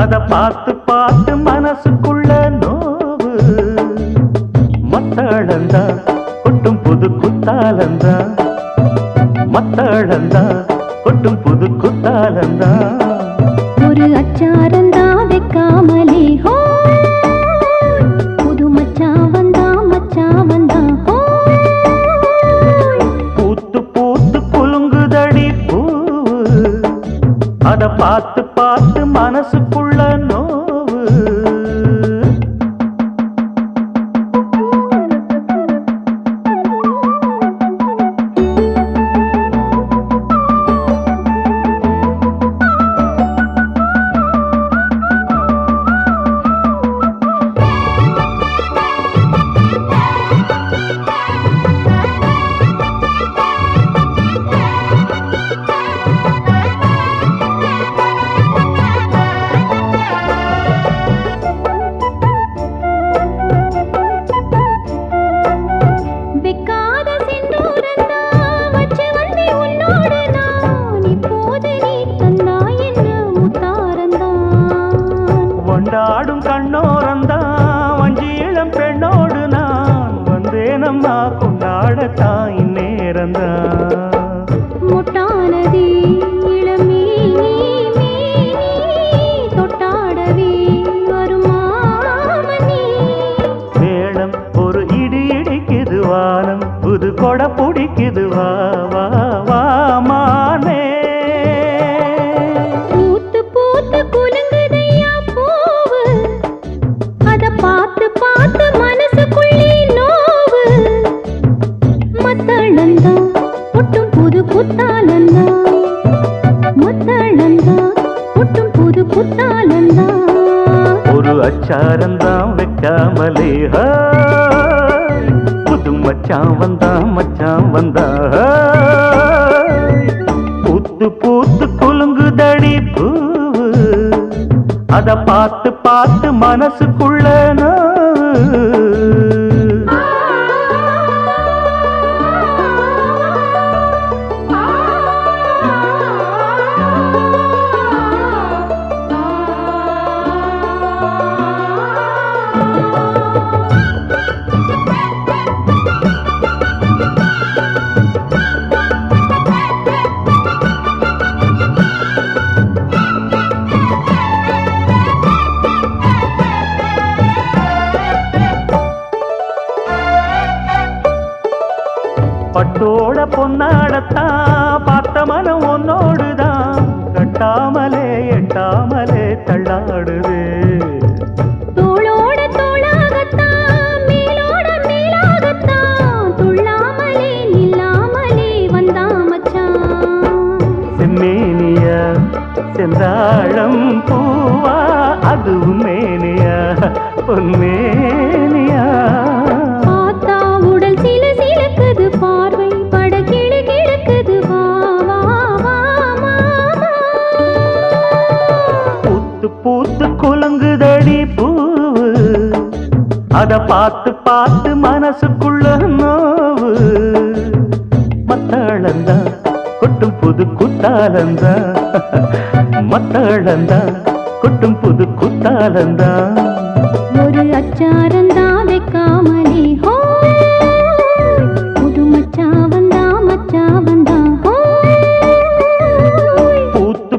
பார்த்து பார்த்து மனசுக்குள்ள நோவு. மத்தளந்தா கொட்டும் புது குத்தாலந்தா மத்தளந்தா கொட்டும் புது குத்தாலந்தா ஒரு அச்சாரந்தா வைக்காமலே ஹோ. புது மச்சான் வந்தா மச்சான் வந்தா பூத்து குலுங்குதடி அத பார்த்து மனசுக்குள்ள இந்நேரந்தான் ஒரு அச்சாரந்தான் வைக்காமலே புது மச்சான் வந்தா மச்சான் வந்தா ஹாய். பூத்து பூத்து குலுங்குதடி பூ அத பார்த்து பார்த்து மனசுக்குள்ள பட்டோட பொன்னாடத்தான் பார்த்த மனம் உன்னோடுதான். கட்டாமலே எட்டாமலே தள்ளாடுது. செந்தாழம் பூவா அதுவும் மேனியா பொன்மேனியா. அத பார்த்து பார்த்து மனசுக்குள்ள நோவு. மத்தாளந்தா கொட்டும் புது குத்தாலந்தா மத்தாளந்தா கொட்டும் புது குத்தாலந்தா ஒரு அச்சாரந்தா வைக்காமலே ஹோ. புது மச்சான் வந்தா மச்சான் வந்தா ஹோ. பூத்து